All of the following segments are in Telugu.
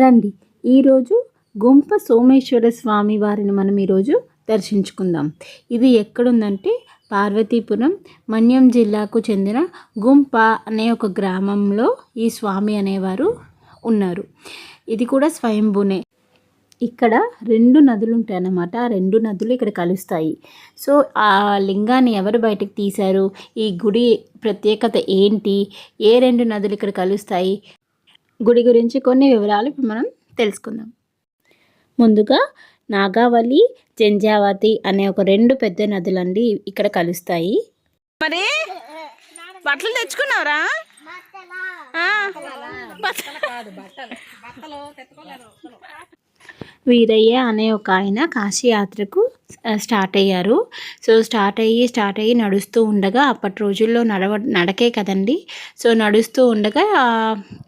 రండి. ఈరోజు గుంప సోమేశ్వర స్వామి వారిని మనం ఈరోజు దర్శించుకుందాం. ఇది ఎక్కడుందంటే పార్వతీపురం మన్యం జిల్లాకు చెందిన గుంప అనే ఒక గ్రామంలో ఈ స్వామి అనేవారు ఉన్నారు. ఇది కూడా స్వయంభూనే. ఇక్కడ రెండు నదులు ఉంటాయి అన్నమాట. ఆ రెండు నదులు ఇక్కడ కలుస్తాయి. సో ఆ లింగాన్ని ఎవరు బయటకు తీశారు? ఈ గుడి ప్రత్యేకత ఏంటి? ఏ రెండు నదులు ఇక్కడ కలుస్తాయి? గుడి గురించి కొన్ని వివరాలు ఇప్పుడు మనం తెలుసుకుందాం. ముందుగా నాగావళి జంజావతి అనే ఒక రెండు పెద్ద నదులండి ఇక్కడ కలుస్తాయి. మరి? బట్టలు తెచ్చుకున్నావురా? ఆ, వీరయ్య అనే ఒక ఆయన కాశీయాత్రకు స్టార్ట్ అయ్యారు. సో స్టార్ట్ అయ్యి స్టార్ట్ అయ్యి నడుస్తూ ఉండగా అప్పటి రోజుల్లో నడవ నడకే కదండి. సో నడుస్తూ ఉండగా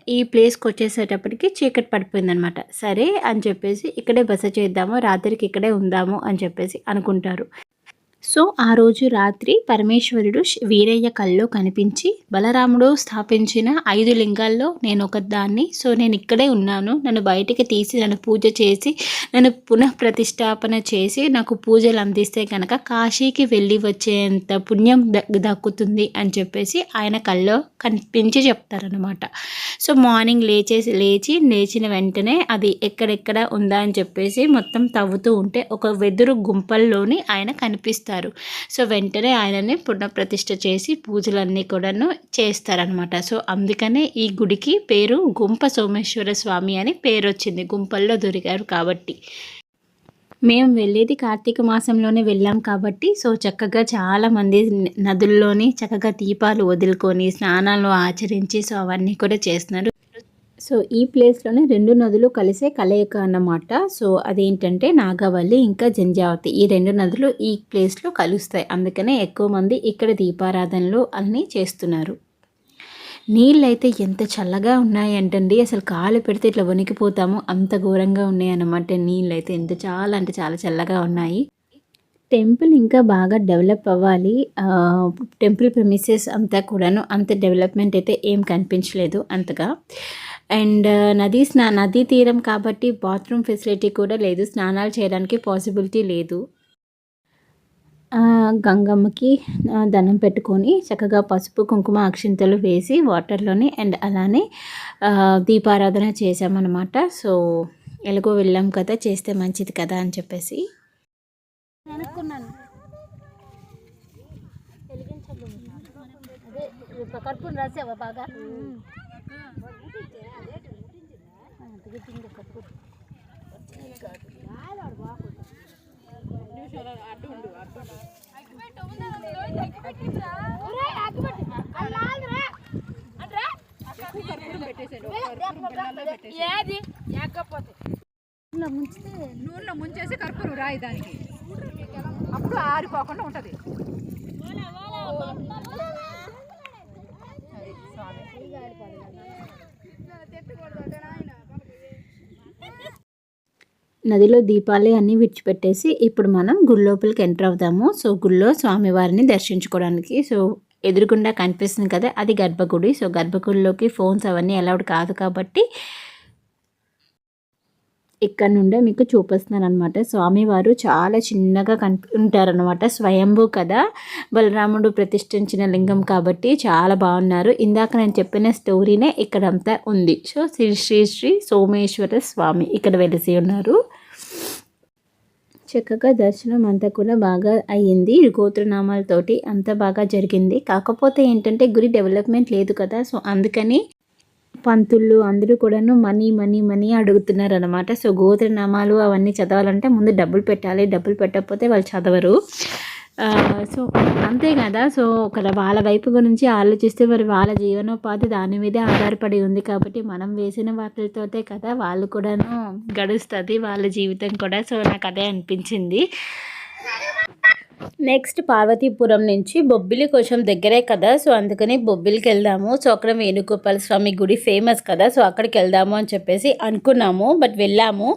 ఈ ప్లేస్కి వచ్చేసేటప్పటికి చీకటి పడిపోయిందనమాట. సరే అని చెప్పేసి ఇక్కడే బస చేద్దాము రాత్రికి ఇక్కడే ఉందాము అని చెప్పేసి అనుకుంటారు. సో ఆ రోజు రాత్రి పరమేశ్వరుడు వీరయ్య కల్లో కనిపించి బలరాముడు స్థాపించిన ఐదు లింగాల్లో నేను ఒక దాన్ని సో నేను ఇక్కడే ఉన్నాను. నన్ను బయటికి తీసి నన్ను పూజ చేసి నన్ను పునః ప్రతిష్టాపన చేసి నాకు పూజలు అందిస్తే కనుక కాశీకి వెళ్ళి వచ్చేంత పుణ్యం దక్కుతుంది అని చెప్పేసి ఆయన కల్లో కనిపించి చెప్తారనమాట సో మార్నింగ్ లేచేసి లేచి లేచిన వెంటనే అది ఎక్కడెక్కడ ఉందా అని చెప్పేసి మొత్తం తవ్వుతూ ఉంటే ఒక వెదురు గుంపల్లోని ఆయన కనిపిస్తారు. సో వెంటనే ఆయనని పునఃప్రతిష్ఠ చేసి పూజలన్నీ కూడాను చేస్తారనమాట సో అందుకనే ఈ గుడికి పేరు గుంప సోమేశ్వర స్వామి అని పేరు వచ్చింది గుంపల్లో దొరికారు కాబట్టి. మేము వెళ్ళేది కార్తీక మాసంలోనే వెళ్ళాం కాబట్టి సో చక్కగా చాలామంది నదుల్లోని చక్కగా దీపాలు వదులుకొని స్నానాలు ఆచరించి సో అవన్నీ కూడా చేస్తున్నారు. సో ఈ ప్లేస్లోనే రెండు నదులు కలిసే కలయిక అన్నమాట. సో అదేంటంటే నాగావల్లి ఇంకా జంజావతి ఈ రెండు నదులు ఈ ప్లేస్లో కలుస్తాయి. అందుకనే ఎక్కువ మంది ఇక్కడ దీపారాధనలు అన్నీ చేస్తున్నారు. నీళ్ళు అయితే ఎంత చల్లగా ఉన్నాయంటండి. అసలు కాలు పెడితే ఇట్లా వణికిపోతాము. అంత ఘోరంగా ఉన్నాయి నీళ్ళైతే. నీళ్ళు అయితే ఎంత చాలా అంటే చాలా చల్లగా ఉన్నాయి. టెంపుల్ ఇంకా బాగా డెవలప్ అవ్వాలి. టెంపుల్ ప్రెమిసెస్ అంతా కూడాను అంత డెవలప్మెంట్ అయితే ఏం కనిపించలేదు అంతగా. అండ్ నదీ స్నా నదీ తీరం కాబట్టి బాత్రూమ్ ఫెసిలిటీ కూడా లేదు. స్నానాలు చేయడానికి పాసిబిలిటీ లేదు. గంగమ్మకి దండం పెట్టుకొని చక్కగా పసుపు కుంకుమ అక్షింతలు వేసి వాటర్లోని అండ్ అలానే దీపారాధన చేసామన్నమాట సో ఎలాగో వెళ్ళాం కదా చేస్తే మంచిది కదా అని చెప్పేసి. అనుకున్నాను అదే కర్పూరం రాసావా బాగా? ఏది ఎక్కపోతే ముంచితే నూనెలో ముంచేసి కర్పూరం రాయి దానికి అప్పుడు ఆరిపోకుండా ఉంటది. నదిలో దీపాలే అన్నీ విడిచిపెట్టేసి ఇప్పుడు మనం గుడి లోపలికి ఎంటర్ అవుతాము. సో గుళ్ళో స్వామివారిని దర్శించుకోవడానికి. సో ఎదురుగుండా కనిపిస్తుంది కదా అది గర్భగుడి. సో గర్భగుడిలోకి ఫోన్స్ అవన్నీ అలౌడ్ కాదు కాబట్టి ఇక్కడ నుండే మీకు చూపిస్తున్నాను అనమాట స్వామివారు చాలా చిన్నగా కన్ ఉంటారనమాట స్వయంభూ కదా. బలరాముడు ప్రతిష్ఠించిన లింగం కాబట్టి చాలా బాగున్నారు. ఇందాక నేను చెప్పిన స్టోరీనే ఇక్కడంతా ఉంది. సో శ్రీ శ్రీ శ్రీ సోమేశ్వర స్వామి ఇక్కడ వెలిసి ఉన్నారు. చక్కగా దర్శనం అంతా కూడా బాగా అయ్యింది. గోత్రనామాలతోటి అంతా బాగా జరిగింది. కాకపోతే ఏంటంటే గుడి డెవలప్మెంట్ లేదు కదా. సో అందుకని పంతుళ్ళు అందరూ కూడాను మనీ మనీ మనీ అడుగుతున్నారు అనమాట సో గోత్రనామాలు అవన్నీ చదవాలంటే ముందు డబ్బులు పెట్టాలి. డబ్బులు పెట్టకపోతే వాళ్ళు చదవరు. సో అంతే కదా. సో ఒక వాళ్ళ వైపు గురించి ఆలోచిస్తే మరి వాళ్ళ జీవనోపాధి దాని మీదే ఆధారపడి ఉంది కాబట్టి మనం వేసిన వాటితోటే కదా వాళ్ళు కూడాను గడుస్తుంది వాళ్ళ జీవితం కూడా. సో నాకు అదే అనిపించింది. నెక్స్ట్ పార్వతీపురం నుంచి బొబ్బిలి కొంచెం దగ్గరే కదా సో అందుకని బొబ్బిలికి వెళ్దాము సో అక్కడ వేణుగోపాల స్వామి గుడి ఫేమస్ కదా సో అక్కడికి వెళ్దాము అని చెప్పేసి అనుకున్నాము బట్ వెళ్ళాము.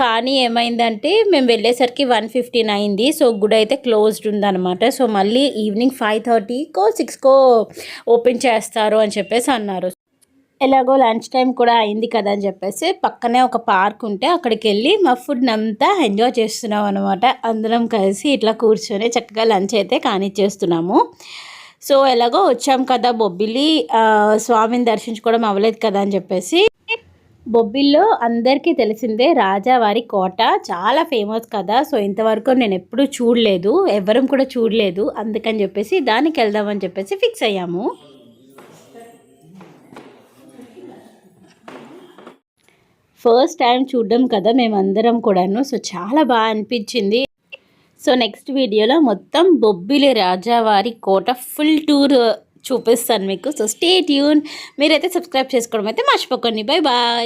కానీ ఏమైందంటే మేము వెళ్ళేసరికి వన్ ఫిఫ్టీన్ అయింది సో గుడి అయితే క్లోజ్డ్ ఉందన్నమాట. సో మళ్ళీ ఈవినింగ్ ఫైవ్ థర్టీకో సిక్స్కో ఓపెన్ చేస్తారు అని చెప్పేసి అన్నారు. ఎలాగో లంచ్ టైం కూడా అయింది కదా అని చెప్పేసి పక్కనే ఒక పార్క్ ఉంటే అక్కడికి వెళ్ళి మా ఫుడ్ అంతా ఎంజాయ్ చేస్తున్నాం అనమాట అందరం కలిసి ఇట్లా కూర్చొని చక్కగా లంచ్ అయితే కానిచ్చేస్తున్నాము. సో ఎలాగో వచ్చాం కదా బొబ్బిలి. స్వామిని దర్శించుకోవడం అవ్వలేదు కదా అని చెప్పేసి. బొబ్బిల్లో అందరికీ తెలిసిందే రాజావారి కోట. చాలా ఫేమస్ కదా. సో ఇంతవరకు నేను ఎప్పుడూ చూడలేదు. ఎవరం కూడా చూడలేదు. అందుకని చెప్పేసి దానికి వెళ్దామని చెప్పేసి ఫిక్స్ అయ్యాము. ఫస్ట్ టైం చూడడం కదా మేమందరం కూడాను. సో చాలా బాగా అనిపించింది. సో నెక్స్ట్ వీడియోలో మొత్తం బొబ్బిలి రాజావారి కోట ఫుల్ టూర్ చూపిస్తాను మీకు. సో స్టే ట్యూన్ మీరైతే సబ్స్క్రైబ్ చేసుకోవడం అయితే మర్చిపోకండి. Bye bye.